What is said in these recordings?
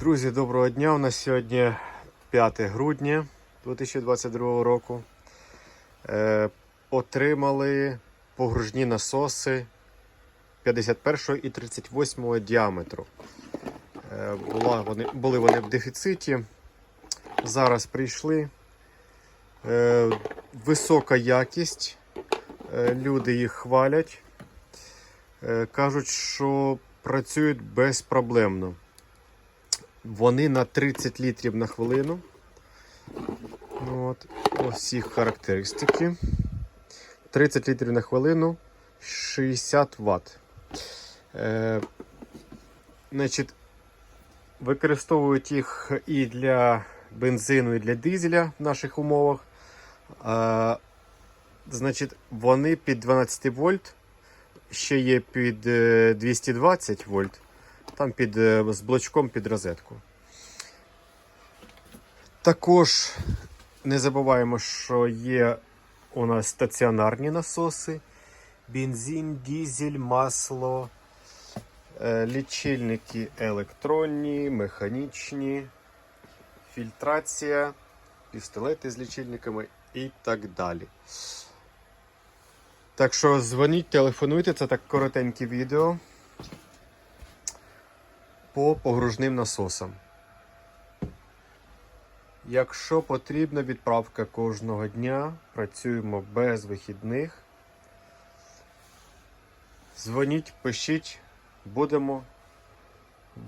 Друзі, доброго дня. У нас сьогодні 5 грудня 2022 року. Е, отримали погружні насоси 51 і 38 діаметру. Е, була вони, були вони в дефіциті. Зараз прийшли. Е, висока якість. Е, люди їх хвалять. Е, кажуть, що працюють безпроблемно. Вони на 30 літрів на хвилину. Ну, От, ось їх характеристики. 30 літрів на хвилину, 60 Вт. Е, значить, використовують їх і для бензину, і для дизеля в наших умовах. Е, значить, вони під 12 вольт, ще є під е, 220 вольт там під, е, з блочком під розетку. Також не забуваємо, що є у нас стаціонарні насоси, бензин, дизель, масло, е, лічильники електронні, механічні, фільтрація, пістолети з лічильниками і так далі. Так що дзвоніть, телефонуйте, це так коротеньке відео по погружним насосам. Якщо потрібна відправка кожного дня, працюємо без вихідних. Дзвоніть, пишіть, будемо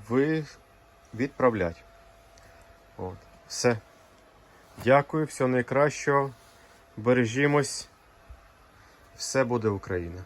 ви відправляти. От. Все. Дякую, всього найкращого. Бережімось. Все буде Україна.